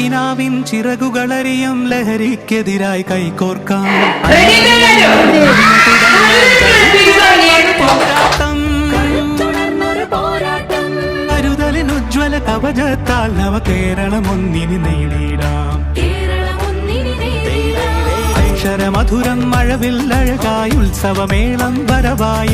പശുകിനാവിൻ ചിറകുകളറിയും ലഹരിക്കെതിരായി കൈകോർക്കാം. ഉജ്ജ്വല കവചത്താൽ നവ കേരളം ഒന്നിനി നേടിയിടാം. അക്ഷരമധുരം അഴകായി ഉത്സവമേളം വരവായി